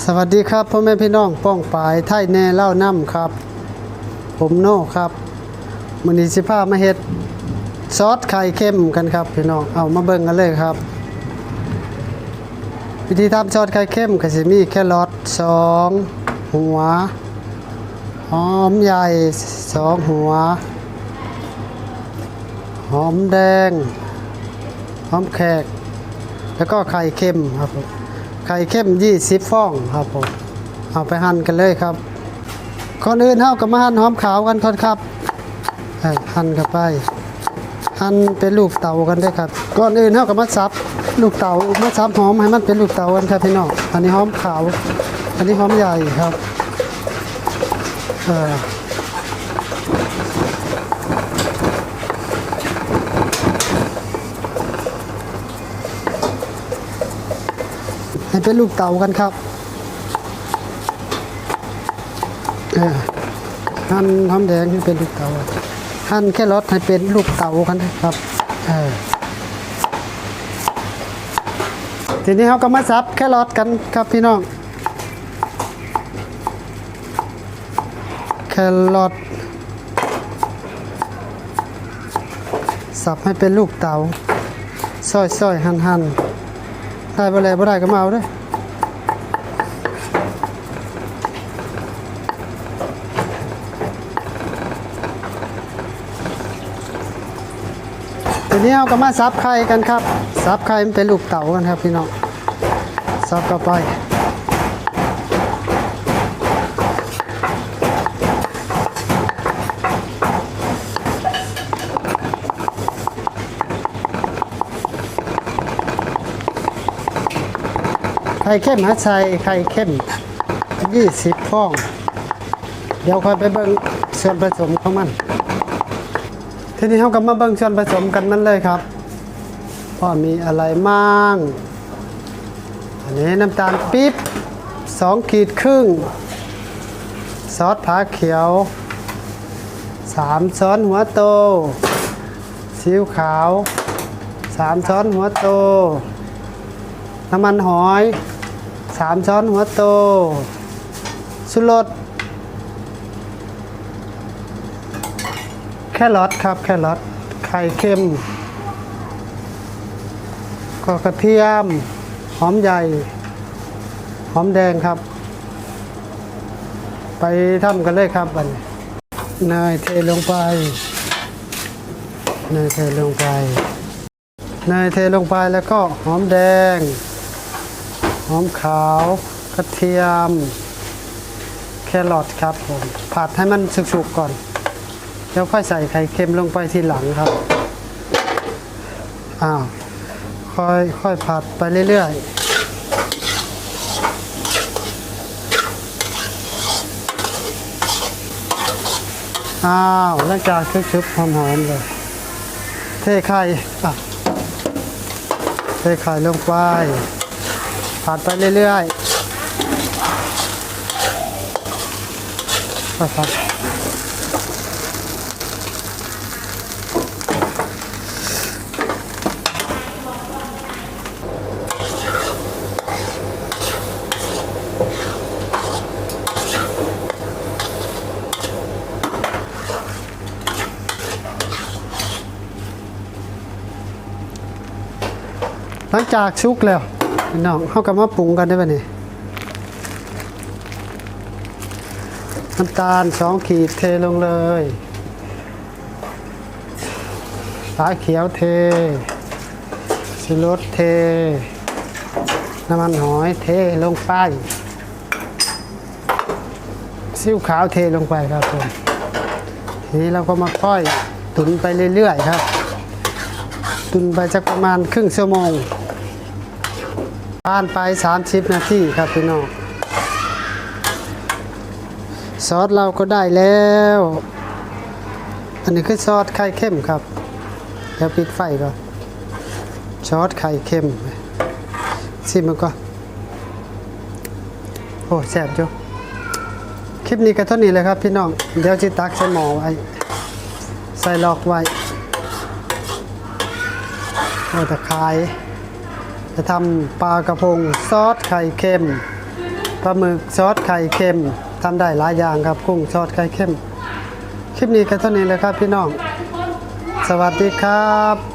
สวัสดีครับพ่อแม่พี่น้องป้องปายไทยแน่เล่าน้ำครับ ผมโน่ครับมันนี้สิพามาเฮ็ดซอสไข่เค็มกันครับพี่น้องเอามาเบิ่งกันเลยครับ วิธีทำซอสไข่เค็มก็สิมีแครอทสองหัวหอมใหญ่สองหัว หอมแดง หอมแขก แล้วก็ไข่เค็มครับผม ไข่เค็ม20ฟองครับผมเอาไปหั่นกันเลยครับก่อนอื่นเฮาก็มาหั่นหอมขาวกันก่อนครับหั่นเข้าไปหั่นเป็นลูกเต๋ากันด้วยครับก่อนอื่นเฮาก็มาซับลูกเต๋ามาซับหอมให้มันเป็นลูกเต๋ากันครับพี่น้องอันนี้หอมขาว อันนี้หอมใหญ่ครับเออ ให้เป็นลูกเต๋ากันครับหั่นหอมแดงให้เป็นลูกเต๋าหั่นแค่รสให้เป็นลูกเต๋ากันนะครับทีนี้เราก็มาซับแค่รสกันครับพี่น้องแครอทสับให้เป็นลูกเต๋าซอยๆหั่นๆ ได้ไปแล้วบ่ได้ก็มาเอาเด้อทีนี้เราก็มาซับไข่กันครับ ซับไข่มันเป็นลูกเต๋ากันครับพี่น้อง ซับเข้าไป ไข่เข้มฮัดใส่ไข่เข้ม20ฟอง เดี๋ยวค่อยไปเบิ่งส่วนผสมของมัน ทีนี้เราก็มาเบิ่งส่วนผสมกันมันเลยครับว่ามีอะไรมั่ง อันนี้น้ำตาลปี๊บ2ขีดครึ่ง ซอสผาเขียว3ช้อนหัวโตซีอิ๊วขาว3ช้อนหัวโต น้ำมันหอยสามช้อนหัวโตสุรสแครอทครับ แครอทไข่เค็มก็กระเทียม หอมใหญ่ หอมแดงครับ ไปทำกันเลยครับบัดนเนยเทลงไปเนยเทลงไปเนยเทลงไปแล้วก็หอมแดง อมขาว กระเทียม แครอทครับผมผัดให้มันสุกๆก่อน แล้วค่อยใส่ไข่เค็มลงไปทีหลังครับ อ้าว ค่อยค่อยผัดไปเรื่อยๆอ้าวหลังจากชุบๆหอมๆเลย เทไข่อะเทไข่ลงไป ผัดไปเรื่อยๆผัดหลังจากชุกแล้ว น้องเขาก็มาปรุงกันได้ป่ะนี่น้ำตาลสองขีดเทลงเลยสาเขียวเทชิรสเท น้ำมันหอยเทลงไปซิ้วขาวเทลงไปครับผมทีนี้เราก็มาค่อยตุนไปเรื่อยๆครับ ตุนไปสักประมาณครึ่งชั่วโมง ผ่านไป 30 นาทีครับพี่น้องซอสเราก็ได้แล้ว อันนี้คือซอสไข่เข้มครับเดี๋ยวปิดไฟก่อนซอสไข่เข้มชิมมันก่อนโอ้แซ่บจุคลิปนี้ก็เท่านี้เลยครับพี่น้อง เดี๋ยวจิตักใส่หม้อไว้ใส่ลอกไว้ไว้ตะไคร้ จะทำปลากระพงซอสไข่เค็มปลาหมึกซอสไข่เค็มทำได้หลายอย่างครับกุ้งซอสไข่เค็ม คลิปนี้ก็เท่านี้เลยครับพี่น้อง สวัสดีครับ